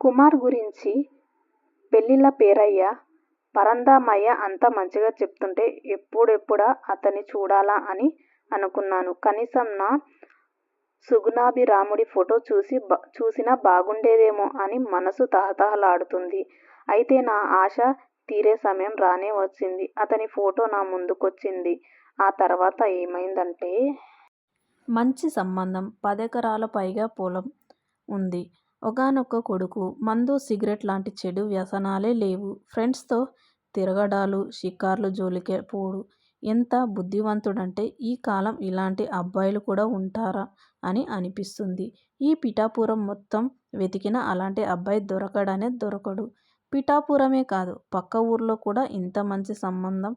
కుమార్ గురించి పెళ్ళిళ్ళ పేరయ్య, పరంధామయ్య అంతా మంచిగా చెప్తుంటే ఎప్పుడెప్పుడా అతన్ని చూడాలా అని అనుకున్నాను. కనీసం నా సుగుణాభిరాముడి ఫోటో చూసి చూసినా బాగుండేదేమో అని మనసు తహతహలాడుతుంది అయితే నా ఆశ తీరే సమయం రానే వచ్చింది. అతని ఫోటో నా ముందుకొచ్చింది. ఆ తర్వాత ఏమైందంటే. మంచి సంబంధం. పదెకరాల పైగా పొలం ఉంది ఒక్కగానొక్క కొడుకు. మందు, సిగరెట్ లాంటి చెడు వ్యసనాలే లేవు. ఫ్రెండ్స్తో తిరగడాలు, షికార్లు జోలికే పోడు. ఎంత బుద్ధివంతుడంటే ఈ కాలం ఇలాంటి అబ్బాయిలు కూడా ఉంటారా అని అనిపిస్తుంది. ఈ పిఠాపురం మొత్తం వెతికిన అలాంటి అబ్బాయి దొరకడనే దొరకడు. పిఠాపురమే కాదు, పక్క ఊర్లో కూడా ఇంత మంచి సంబంధం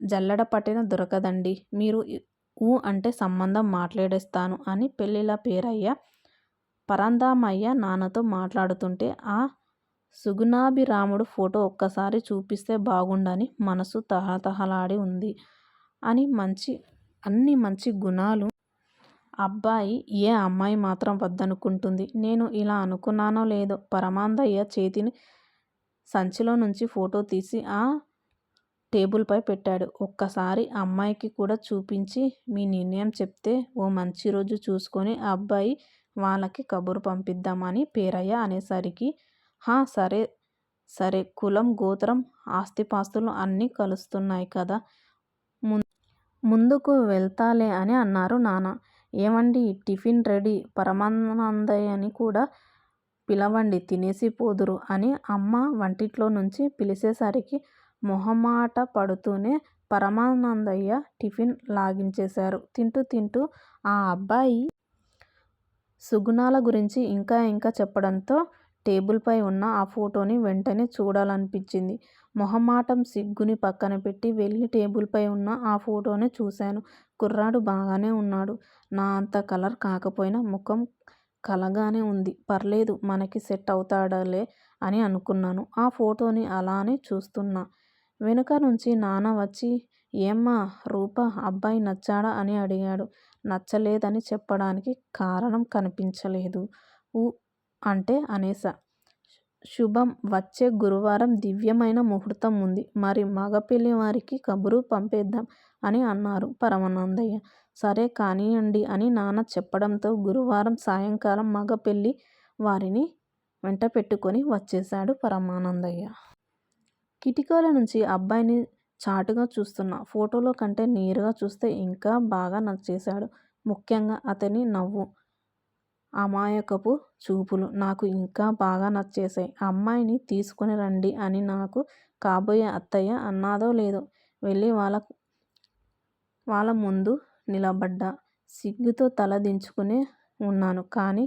జల్లడ పట్టిన దొరకదండి మీరు ఊ అంటే సంబంధం మాట్లాడేస్తాను అని పెళ్ళిళ్ళ పేరయ్య, పరంధామయ్య నాన్నతో మాట్లాడుతుంటే ఆ సుగుణాభిరాముడు ఫోటో ఒక్కసారి చూపిస్తే బాగుండని మనసు తహతహలాడి ఉంది అని మంచి అన్ని మంచి గుణాలు అబ్బాయి ఏ అమ్మాయి మాత్రం వద్దనుకుంటుంది. నేను ఇలా అనుకున్నానో లేదో పరమాందయ్య చేతిని సంచిలో నుంచి ఫోటో తీసి ఆ టేబుల్పై పెట్టాడు. ఒక్కసారి అమ్మాయికి కూడా చూపించి మీ నిర్ణయం చెప్తే ఓ మంచి రోజు చూసుకొని ఆ అబ్బాయి వాళ్ళకి కబురు పంపిద్దామని పేరయ్య అనేసరికి హా సరే సరే కులం, గోత్రం, ఆస్తిపాస్తులు అన్నీ కలుస్తున్నాయి కదా ముందుకు వెళ్తాలే అని అన్నారు నాన్న. ఏమండి టిఫిన్ రెడీ పరమానందయ్యని కూడా పిలవండి తినేసి పోదురు అని అమ్మ వంటిట్లో నుంచి పిలిచేసరికి మొహమాట పడుతూనే పరమానందయ్య టిఫిన్ లాగించేశారు. తింటూ తింటూ ఆ అబ్బాయి సుగుణాల గురించి ఇంకా ఇంకా చెప్పడంతో టేబుల్ పై ఆ ఫోటోని వెంటనే చూడాలనిపించింది. మొహమాటం, సిగ్గుని పక్కన పెట్టి వెళ్ళి టేబుల్ పై ఆ ఫోటోని చూశాను. కుర్రాడు బాగానే ఉన్నాడు నా అంత కలర్ కాకపోయినా ముఖం కలగానే ఉంది పర్లేదు మనకి సెట్ అవుతాడలే అని అనుకున్నాను. ఆ ఫోటోని అలానే చూస్తున్నా వెనుకనుంచి నాన్న వచ్చి ఏమ్మా రూపా అబ్బాయి నచ్చాడా అని అడిగాడు. నచ్చలేదని చెప్పడానికి కారణం కనిపించలేదు. ఊ అంటే అనేశా. శుభం వచ్చే గురువారం దివ్యమైన ముహూర్తం వుంది. మరి మగ పెళ్ళివారికి కబురు పంపేద్దాం అని అన్నారు పరమానందయ్య. సరే కానియ్యండి అని నాన్న చెప్పడంతో గురువారం సాయంకాలం మగ పెళ్ళి వారిని వెంటపెట్టుకుని వచ్చేశాడు పరమానందయ్య. కిటికీలోంచి అబ్బాయిని చాటుగా చూస్తున్నా. ఫోటోలో కంటే నేరుగా చూస్తే ఇంకా బాగా నచ్చేశాడు. ముఖ్యంగా అతని నవ్వు, అమాయకపు చూపులు నాకు ఇంకా బాగా నచ్చేశాయి. అమ్మాయిని తీసుకుని రండి అని నాకు కాబోయే అత్తయ్య అన్నాదో లేదో వెళ్ళి వాళ్ళ వాళ్ళ ముందు నిలబడ్డా. సిగ్గుతో తల దించుకునే ఉన్నాను కానీ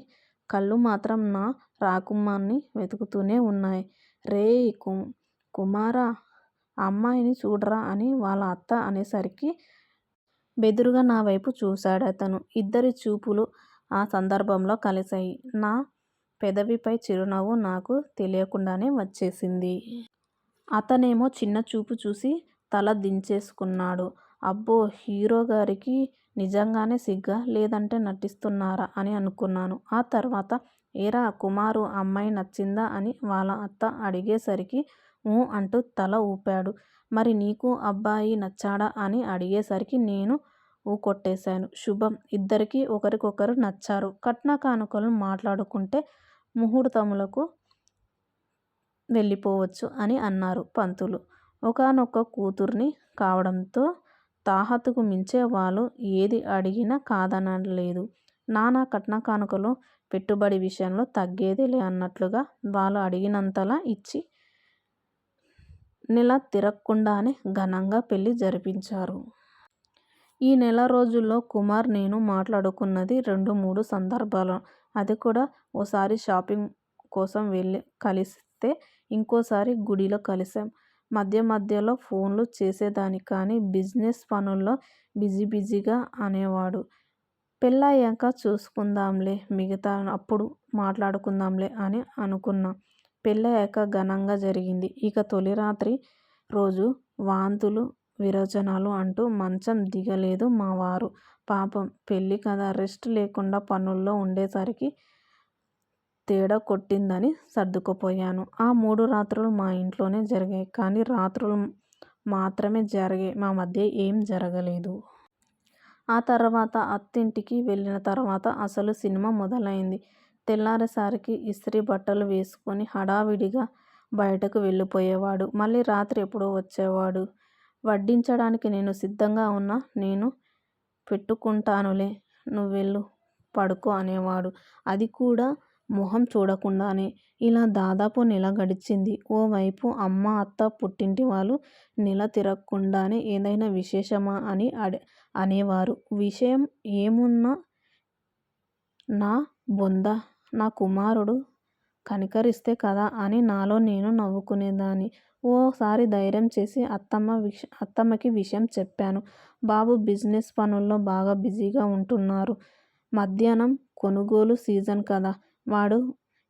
కళ్ళు మాత్రం నా రాకుమ్మాన్ని వెతుకుతూనే ఉన్నాయి రేయ్ కుమారా! అమ్మాయిని చూడరా అని వాళ్ళ అత్త అనేసరికి బెదురుగా నా వైపు చూశాడు చూశాడతను. ఇద్దరి చూపులు ఆ సందర్భంలో కలిశాయి. నా పెదవిపై చిరునవ్వు నాకు తెలియకుండానే వచ్చేసింది. అతనేమో చిన్న చూపు చూసి తల దించేసుకున్నాడు. అబ్బో హీరో గారికి నిజంగానే సిగ్గా? లేదంటే నటిస్తున్నారా అని అనుకున్నాను. ఆ తర్వాత ఏరా కుమారు అమ్మాయి నచ్చిందా అని వాళ్ళ అత్త అడిగేసరికి ఊ అంటూ తల ఊపాడు. మరి నీకు అబ్బాయి నచ్చాడా అని అడిగేసరికి నేను ఊ కొట్టేశాను. శుభం ఇద్దరికీ ఒకరికొకరు నచ్చారు. కట్నకానుకలు మాట్లాడుకుంటే ముహూర్తాలకు వెళ్ళిపోవచ్చు అని అన్నారు పంతులు. ఒక్కగానొక్క కూతుర్ని కావడంతో తాహతుకు మించే వాళ్ళు ఏది అడిగినా కాదనలేదు. నాన్న కట్నకానుకలు పెట్టుబడి విషయంలో తగ్గేదేలే అన్నట్లుగా వాళ్ళు అడిగినంతలా ఇచ్చి నెల తిరక్కుండానే ఘనంగా పెళ్ళి జరిపించారు. ఈ నెల రోజుల్లో కుమార్, నేను మాట్లాడుకున్నది రెండు మూడు సందర్భాలు. అది కూడా ఓసారి షాపింగ్ కోసం కలిస్తే ఇంకోసారి గుడిలో కలిశాం. మధ్య మధ్యలో ఫోన్లు చేసేదాన్ని కానీ బిజినెస్ పనుల్లో బిజీ బిజీగా అనేవాడు. పెళ్ళయ్యాక చూసుకుందాంలే మిగతా అప్పుడు మాట్లాడుకుందాంలే అని అనుకున్నా. పెళ్ళయ్యాక ఘనంగా జరిగింది. ఇక తొలిరాత్రి రోజు వాంతులు విరోచనాలు అంటూ మంచం దిగలేదు మా వారు. పాపం పెళ్ళి కదా రెస్ట్ లేకుండా పనుల్లో ఉండేసరికి తేడా కొట్టిందని సర్దుకుపోయాను. ఆ మూడు రాత్రులు మా ఇంట్లోనే జరిగాయి. కానీ రాత్రులు మాత్రమే జరిగాయి. మా మధ్య ఏం జరగలేదు. ఆ తర్వాత అత్తింటికి వెళ్ళిన తర్వాత అసలు సినిమా మొదలైంది. తెల్లారేసరికి ఇస్త్రీ బట్టలు వేసుకొని హడావిడిగా బయటకు వెళ్ళిపోయేవాడు. మళ్ళీ రాత్రి ఎప్పుడో వచ్చేవాడు. వడ్డించడానికి నేను సిద్ధంగా ఉన్నా నేను పెట్టుకుంటానులే నువ్వెళ్ళు పడుకో అనేవాడు. అది కూడా మొహం చూడకుండానే. ఇలా దాదాపు నెల గడిచింది. ఓవైపు అమ్మ, అత్త, పుట్టింటి వాళ్ళు నెల తిరగకుండానే ఏదైనా విశేషమా అని అనేవారు. విషయం ఏమున్నా నా బొంద నా కుమారుడు కనికరిస్తే కదా అని నాలో నేను నవ్వుకునేదాన్ని. ఓసారి ధైర్యం చేసి అత్తమ్మకి విషయం చెప్పాను. బాబు బిజినెస్ పనుల్లో బాగా బిజీగా ఉంటున్నారు. మధ్యాహ్నం కొనుగోలు సీజన్ కదా. వాడు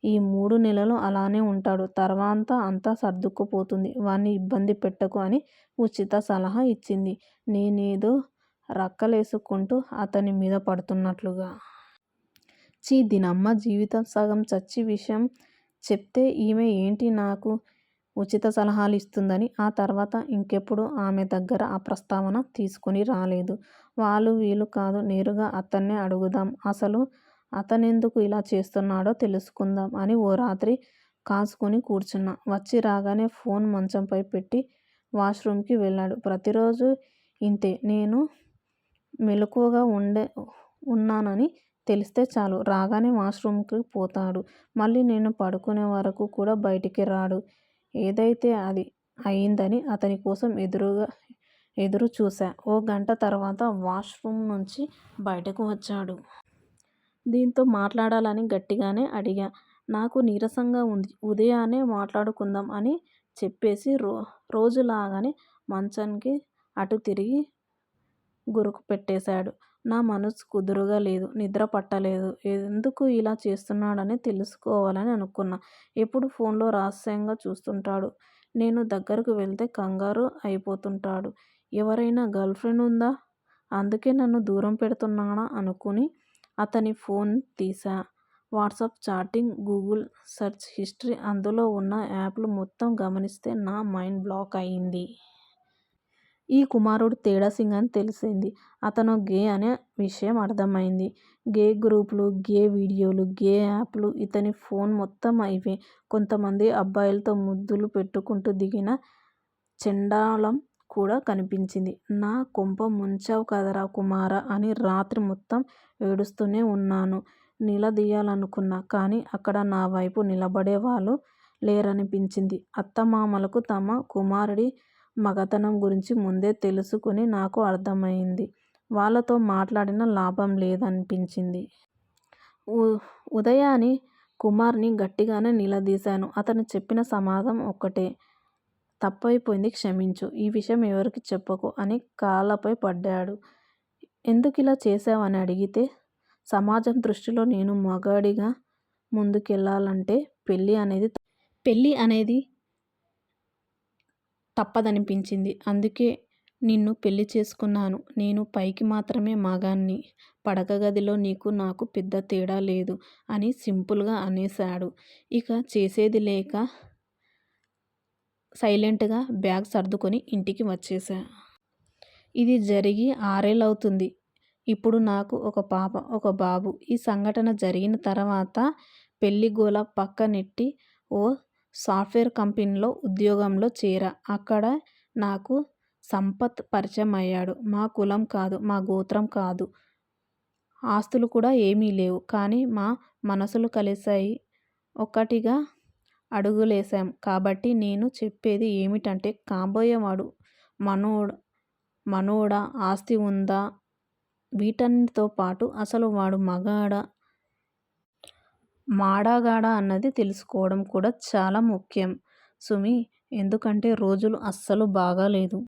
ఈ మూడు నెలలు అలానే ఉంటాడు. తర్వాత అంతా సర్దుకుపోతుంది. వాణ్ణి ఇబ్బంది పెట్టకు అని ఉచిత సలహా ఇచ్చింది. నేనేదో రక్కలేసుకుంటూ అతని మీద పడుతున్నట్లుగా. ఛీ దీనమ్మ జీవితం సగం చచ్చి విషయం చెప్తే ఈమె ఏంటి నాకు ఉచిత సలహాలు ఇస్తుందని ఆ తర్వాత ఇంకెప్పుడు ఆమె దగ్గర ఆ ప్రస్తావన తీసుకుని రాలేదు. వాళ్ళు వీళ్ళు కాదు. నేరుగా అతన్నే అడుగుదాం. అసలు అతనెందుకు ఇలా చేస్తున్నాడో తెలుసుకుందాం అని ఓ రాత్రి కాసుకొని కూర్చున్నా. వచ్చి రాగానే ఫోన్ మంచంపై పెట్టి వాష్రూమ్కి వెళ్ళాడు. ప్రతిరోజు ఇంతే. నేను మెలకువగా ఉండే ఉన్నానని తెలిస్తే చాలు రాగానే వాష్రూమ్కి పోతాడు. మళ్ళీ నేను పడుకునే వరకు కూడా బయటికి రాడు. ఏదైతే అది అయిందని అతని కోసం ఎదురుగా ఎదురు చూశా. ఓ గంట తర్వాత వాష్రూమ్ నుంచి బయటకు వచ్చాడు. దీంతో మాట్లాడాలని గట్టిగానే అడిగా. నాకు నీరసంగా ఉంది. ఉదయాన్నే మాట్లాడుకుందాం అని చెప్పేసి రో రోజులాగానే మంచానికి అటు తిరిగి గురుకు పెట్టేశాడు. నా మనసు కుదురుగా లేదు. నిద్ర పట్టలేదు. ఎందుకు ఇలా చేస్తున్నాడని తెలుసుకోవాలని అనుకున్నా. ఎప్పుడు ఫోన్లో రహస్యంగా చూస్తుంటాడు. నేను దగ్గరకు వెళ్తే కంగారు అయిపోతుంటాడు. ఎవరైనా గర్ల్ ఫ్రెండ్ ఉందా? అందుకే నన్ను దూరం పెడుతున్నానా అనుకుని అతని ఫోన్ తీసా WhatsApp chatting, Google search history, అందులో ఉన్న యాప్లు మొత్తం గమనిస్తే నా మైండ్ బ్లాక్ అయింది. ఈ కుమారుడు తేడా సింగ్ అని తెలిసింది. అతను గే అనే విషయం అర్థమైంది. గే గ్రూపులు, గే వీడియోలు, గే యాప్లు ఇతని ఫోన్ మొత్తం ఇవే. కొంతమంది అబ్బాయిలతో ముద్దులు పెట్టుకుంటూ దిగిన చెండాలం కూడా కనిపించింది. నా కొంప ముంచావు కదరా కుమారా అని రాత్రి మొత్తం ఏడుస్తూనే ఉన్నాను. నిలదీయాలనుకున్నా. కానీ అక్కడ నా వైపు నిలబడేవాళ్ళు లేరనిపించింది. అత్తమామలకు తమ కుమారుడి మగతనం గురించి ముందే తెలుసుకుని నాకు అర్థమైంది. వాళ్ళతో మాట్లాడిన లాభం లేదనిపించింది. ఉదయాని కుమార్ని గట్టిగానే నిలదీశాను. అతను చెప్పిన సమాధానం ఒక్కటే. తప్పైపోయింది క్షమించు. ఈ విషయం ఎవరికి చెప్పకు అని కాళ్ళపై పడ్డాడు. ఎందుకు ఇలా చేశావని అడిగితే సమాజం దృష్టిలో నేను మగాడిగా ముందుకెళ్ళాలంటే పెళ్ళి అనేది పెళ్ళి అనేది తప్పదనిపించింది. అందుకే నిన్ను పెళ్ళి చేసుకున్నాను. నేను పైకి మాత్రమే మగాన్ని పడక గదిలో నీకు నాకు పెద్ద తేడా లేదు అని సింపుల్గా అనేశాడు. ఇక చేసేది లేక సైలెంట్గా బ్యాగ్ సర్దుకొని ఇంటికి వచ్చేసా ఇది జరిగి ఆరేళ్ళవుతుంది. ఇప్పుడు నాకు ఒక పాప, ఒక బాబు. ఈ సంఘటన జరిగిన తర్వాత పెళ్ళి గోల పక్కనెట్టి ఓ సాఫ్ట్వేర్ కంపెనీలో ఉద్యోగంలో చేరా. అక్కడ నాకు సంపత్ పరిచయం అయ్యాడు. మా కులం కాదు. మా గోత్రం కాదు. ఆస్తులు కూడా ఏమీ లేవు. కానీ మా మనసులు కలిశాయి. ఒక్కటిగా అడుగులేశాం. కాబట్టి నేను చెప్పేది ఏమిటంటే కాబోయేవాడు మనోడ మనోడా, ఆస్తి ఉందా వీటన్నిటితో పాటు అసలు వాడు మగాడా, మాడగాడా అన్నది తెలుసుకోవడం కూడా చాలా ముఖ్యం సుమీ! ఎందుకంటే రోజులు అస్సలు బాగాలేదు.